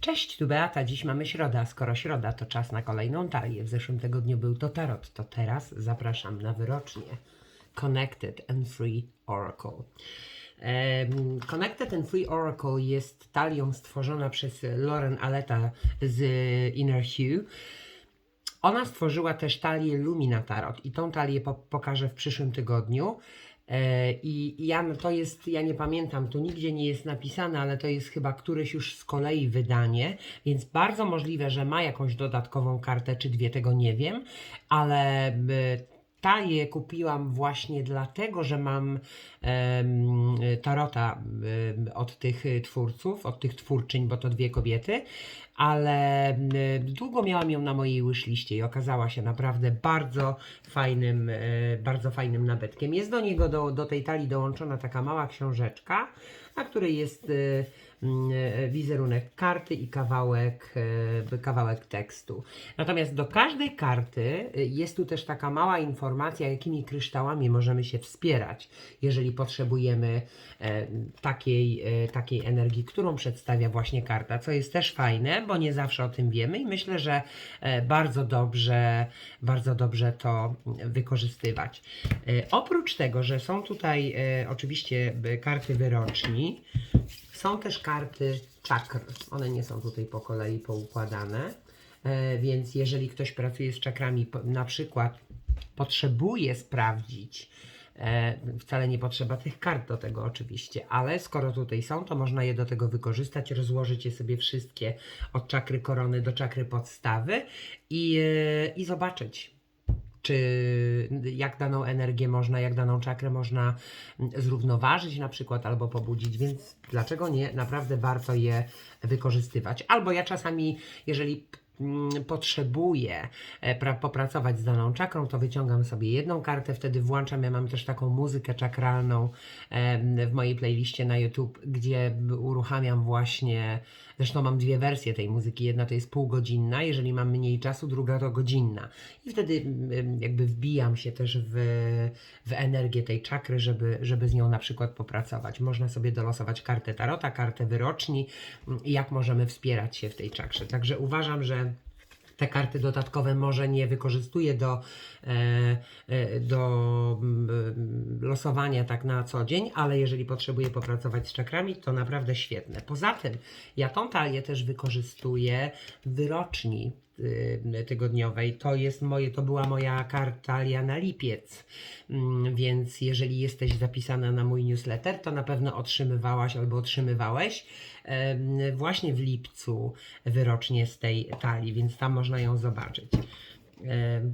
Cześć, tu Beata. Dziś mamy środa. Skoro środa, to czas na kolejną talię. W zeszłym tygodniu był to tarot, to teraz zapraszam na wyrocznie. Connected and Free Oracle. Connected and Free Oracle jest talią stworzona przez Lauren Aleta z Inner Hue. Ona stworzyła też talię Lumina Tarot i tą talię po pokażę w przyszłym tygodniu. E, I ja, no to jest, ja nie pamiętam, tu nigdzie nie jest napisane, ale to jest chyba któreś już z kolei wydanie, więc bardzo możliwe, że ma jakąś dodatkową kartę, czy dwie, tego nie wiem, ale e, talię kupiłam właśnie dlatego, że mam tarota od tych twórców, od tych twórczyń, bo to dwie kobiety, ale długo miałam ją na mojej wishliście i okazała się naprawdę bardzo fajnym, y, bardzo fajnym nabytkiem. Jest do niego, do, do tej talii dołączona taka mała książeczka, na której jest y, wizerunek karty i kawałek, y, kawałek tekstu. Natomiast do każdej karty y, jest tu też taka mała informacja, jakimi kryształami możemy się wspierać, jeżeli potrzebujemy e, takiej, e, takiej energii, którą przedstawia właśnie karta, co jest też fajne, bo nie zawsze o tym wiemy i myślę, że e, bardzo dobrze, bardzo dobrze to wykorzystywać. E, Oprócz tego, że są tutaj e, oczywiście e, karty wyroczni, są też karty czakr. One nie są tutaj po kolei poukładane, e, więc jeżeli ktoś pracuje z czakrami, na przykład potrzebuje sprawdzić, e, wcale nie potrzeba tych kart do tego oczywiście, ale skoro tutaj są, to można je do tego wykorzystać, rozłożyć je sobie wszystkie od czakry korony do czakry podstawy i, e, i zobaczyć, czy jak daną energię można, jak daną czakrę można zrównoważyć na przykład albo pobudzić, więc dlaczego nie? Naprawdę warto je wykorzystywać. Albo ja czasami, jeżeli potrzebuję e, pra- popracować z daną czakrą, to wyciągam sobie jedną kartę, wtedy włączam, ja mam też taką muzykę czakralną w mojej playliście na YouTube, gdzie uruchamiam właśnie, zresztą mam dwie wersje tej muzyki, jedna to jest półgodzinna, jeżeli mam mniej czasu, druga to godzinna i wtedy jakby wbijam się też w, w energię tej czakry, żeby, żeby z nią na przykład popracować. Można sobie dolosować kartę tarota, kartę wyroczni mm, jak możemy wspierać się w tej czakrze. Także uważam, że te karty dodatkowe może nie wykorzystuję do, e, e, do mm, losowania tak na co dzień, ale jeżeli potrzebuję popracować z czakrami, to naprawdę świetne. Poza tym ja tą talię też wykorzystuję w wyroczni tygodniowej. To jest moje, to była moja kartalia na lipiec. Mm, Więc jeżeli jesteś zapisana na mój newsletter, to na pewno otrzymywałaś albo otrzymywałeś właśnie w lipcu wyrocznie z tej talii, więc tam można ją zobaczyć.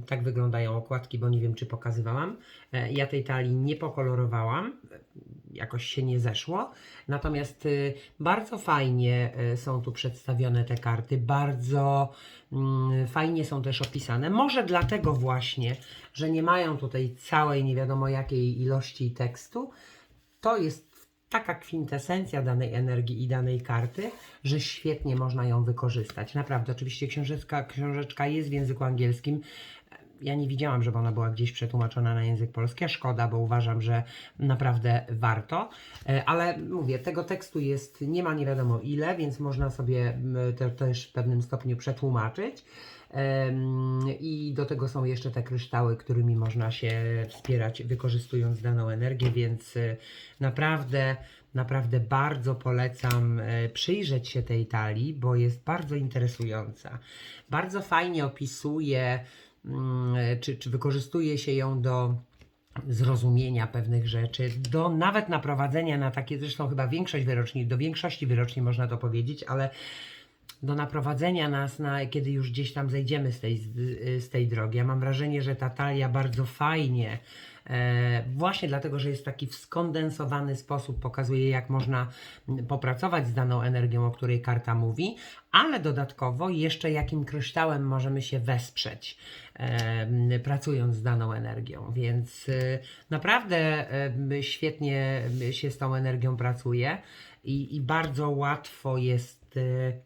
Tak wyglądają okładki, bo nie wiem, czy pokazywałam. E, Ja tej talii nie pokolorowałam, jakoś się nie zeszło. Natomiast y, bardzo fajnie y, są tu przedstawione te karty, bardzo mm, fajnie są też opisane. Może dlatego właśnie, że nie mają tutaj całej nie wiadomo jakiej ilości tekstu, to jest taka kwintesencja danej energii i danej karty, że świetnie można ją wykorzystać. Naprawdę, oczywiście książeczka, książeczka jest w języku angielskim. Ja nie widziałam, żeby ona była gdzieś przetłumaczona na język polski, szkoda, bo uważam, że naprawdę warto. E, Ale mówię, tego tekstu jest, nie ma nie wiadomo ile, więc można sobie to też w pewnym stopniu przetłumaczyć. I do tego są jeszcze te kryształy, którymi można się wspierać, wykorzystując daną energię, więc e, naprawdę, naprawdę bardzo polecam e, przyjrzeć się tej talii, bo jest bardzo interesująca. Bardzo fajnie opisuje, czy, czy wykorzystuje się ją do zrozumienia pewnych rzeczy, do nawet naprowadzenia na takie, zresztą chyba większość wyroczni, do większości wyroczni można to powiedzieć, ale do naprowadzenia nas na, kiedy już gdzieś tam zejdziemy z tej, z, tej drogi. Ja mam wrażenie, że ta talia bardzo fajnie, e, właśnie dlatego, że jest taki w skondensowany sposób, pokazuje, jak można popracować z daną energią, o której karta mówi, ale dodatkowo jeszcze jakim kryształem możemy się wesprzeć, e, pracując z daną energią. Więc e, naprawdę e, świetnie się z tą energią pracuje i, i bardzo łatwo jest. E,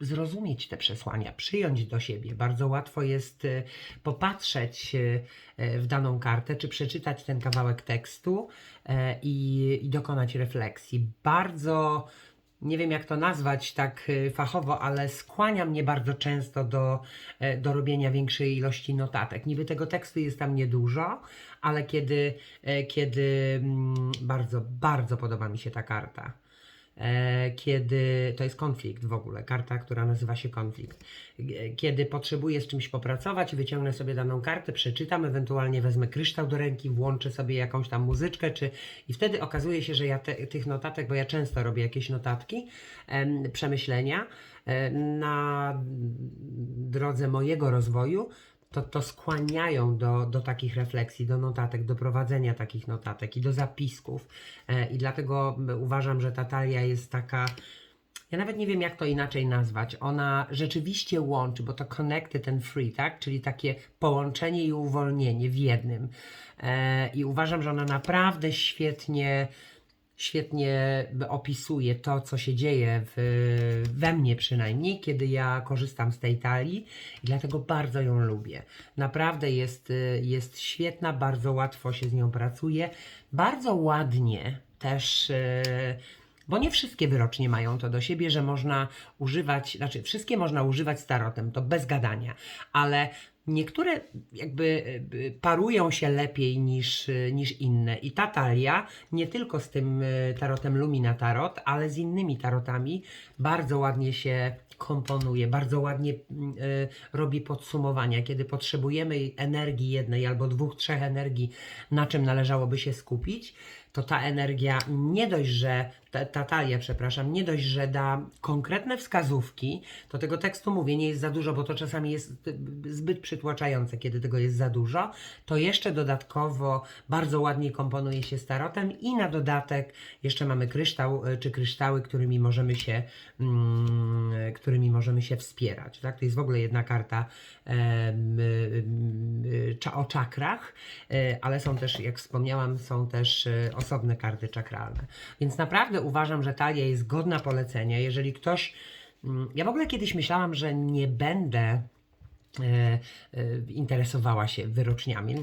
zrozumieć te przesłania, przyjąć do siebie. Bardzo łatwo jest e, popatrzeć e, e, w daną kartę, czy przeczytać ten kawałek tekstu i, i dokonać refleksji. Bardzo nie wiem jak to nazwać tak y, fachowo, ale skłania mnie bardzo często do, do robienia większej ilości notatek. Niby tego tekstu jest tam niedużo, ale kiedy, kiedy mm, bardzo, bardzo podoba mi się ta karta. E, Kiedy to jest konflikt w ogóle, karta, która nazywa się konflikt. Kiedy potrzebuję z czymś popracować, wyciągnę sobie daną kartę, przeczytam, ewentualnie wezmę kryształ do ręki, włączę sobie jakąś tam muzyczkę, czy i wtedy okazuje się, że ja te, tych notatek, bo ja często robię jakieś notatki, em, przemyślenia e, na drodze mojego rozwoju, to, to skłaniają do, do takich refleksji, do notatek, do prowadzenia takich notatek i do zapisków. E, I dlatego uważam, że ta talia jest taka. Ja nawet nie wiem, jak to inaczej nazwać. Ona rzeczywiście łączy, bo to connected and free, tak? Czyli takie połączenie i uwolnienie w jednym. E, I uważam, że ona naprawdę świetnie świetnie opisuje to, co się dzieje w, we mnie przynajmniej, kiedy ja korzystam z tej talii i dlatego bardzo ją lubię. Naprawdę jest, jest świetna, bardzo łatwo się z nią pracuje, bardzo ładnie też. y, Bo nie wszystkie wyrocznie mają to do siebie, że można używać, znaczy wszystkie można używać starotem, to bez gadania, ale niektóre jakby y, parują się lepiej niż, y, niż inne. I ta talia, nie tylko z tym y, tarotem Lumina Tarot, ale z innymi tarotami, bardzo ładnie się komponuje, bardzo ładnie mm, y, robi podsumowania. Kiedy potrzebujemy energii jednej albo dwóch, trzech energii, na czym należałoby się skupić, to ta energia nie dość, że ta, ta talia, przepraszam, nie dość, że da konkretne wskazówki, to tego tekstu mówię, nie jest za dużo, bo to czasami jest y, zbyt przytłaczające, kiedy tego jest za dużo, to jeszcze dodatkowo bardzo ładnie komponuje się z tarotem i na dodatek jeszcze mamy kryształ y, czy kryształy, którymi możemy się, mm, którymi możemy się wspierać. Tak? To jest w ogóle jedna karta cza- o czakrach, y, ale są też, jak wspomniałam, są też osobne karty czakralne. Więc naprawdę uważam, że talia jest godna polecenia. Jeżeli ktoś. mm, Ja w ogóle kiedyś myślałam, że nie będę e, e, interesowała się wyroczniami.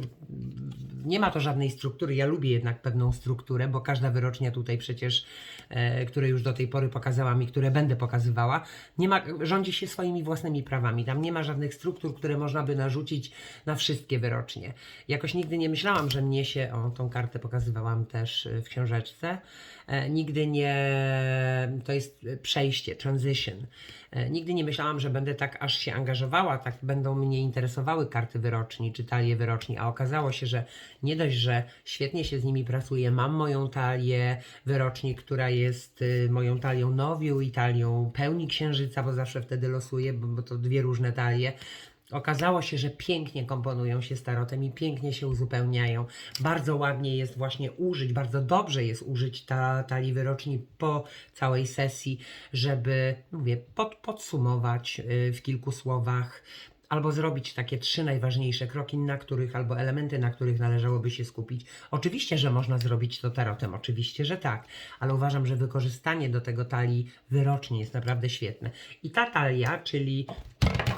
Nie ma to żadnej struktury. Ja lubię jednak pewną strukturę, bo każda wyrocznia tutaj przecież, e, które już do tej pory pokazałam i które będę pokazywała, nie ma, rządzi się swoimi własnymi prawami. Tam nie ma żadnych struktur, które można by narzucić na wszystkie wyrocznie. Jakoś nigdy nie myślałam, że mnie się, o tą kartę pokazywałam też e, w książeczce, e, nigdy nie, to jest przejście, transition. E, Nigdy nie myślałam, że będę tak aż się angażowała, tak będą mnie interesowały karty wyroczni czy talie wyroczni, a okazało się, że nie dość, że świetnie się z nimi pracuje, mam moją talię wyroczni, która jest y, moją talią nowiu i talią pełni księżyca, bo zawsze wtedy losuję, bo, to dwie różne talie. Okazało się, że pięknie komponują się z tarotem i pięknie się uzupełniają. Bardzo ładnie jest właśnie użyć, bardzo dobrze jest użyć ta, talii wyroczni po całej sesji, żeby, mówię, pod, podsumować y, w kilku słowach, albo zrobić takie trzy najważniejsze kroki, na których, albo elementy, na których należałoby się skupić. Oczywiście, że można zrobić to tarotem, oczywiście, że tak, ale uważam, że wykorzystanie do tego talii wyrocznie jest naprawdę świetne. I ta talia, czyli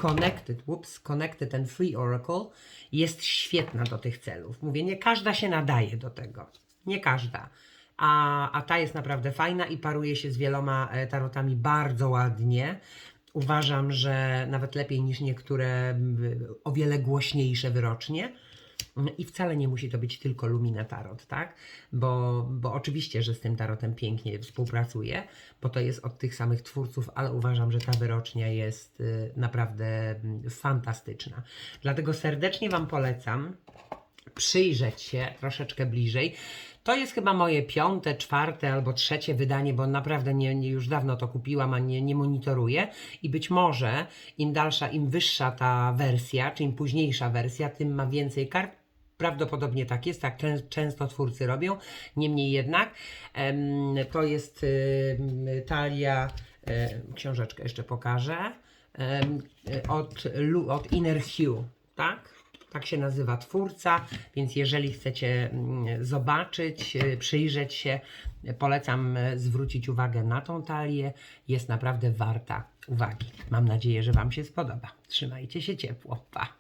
Connected, whoops, Connected and Free Oracle jest świetna do tych celów. Mówię, nie każda się nadaje do tego. Nie każda. A, a ta jest naprawdę fajna i paruje się z wieloma e, tarotami bardzo ładnie. Uważam, że nawet lepiej niż niektóre o wiele głośniejsze wyrocznie. I wcale nie musi to być tylko Lumina Tarot, tak? Bo, bo oczywiście, że z tym tarotem pięknie współpracuję, bo to jest od tych samych twórców, ale uważam, że ta wyrocznia jest y, naprawdę mm, fantastyczna. Dlatego serdecznie Wam polecam przyjrzeć się troszeczkę bliżej. To jest chyba moje piąte, czwarte albo trzecie wydanie, bo naprawdę nie, nie, już dawno to kupiłam, a nie, nie monitoruję. I być może im dalsza, im wyższa ta wersja, czy im późniejsza wersja, tym ma więcej kart. Prawdopodobnie tak jest, tak czę- często twórcy robią. Niemniej jednak to jest talia, książeczkę jeszcze pokażę, od, od Inner Hue, tak? Tak się nazywa twórca, więc jeżeli chcecie mm, zobaczyć, y, przyjrzeć się, polecam y, zwrócić uwagę na tą talię. Jest naprawdę warta uwagi. Mam nadzieję, że Wam się spodoba. Trzymajcie się ciepło. Pa!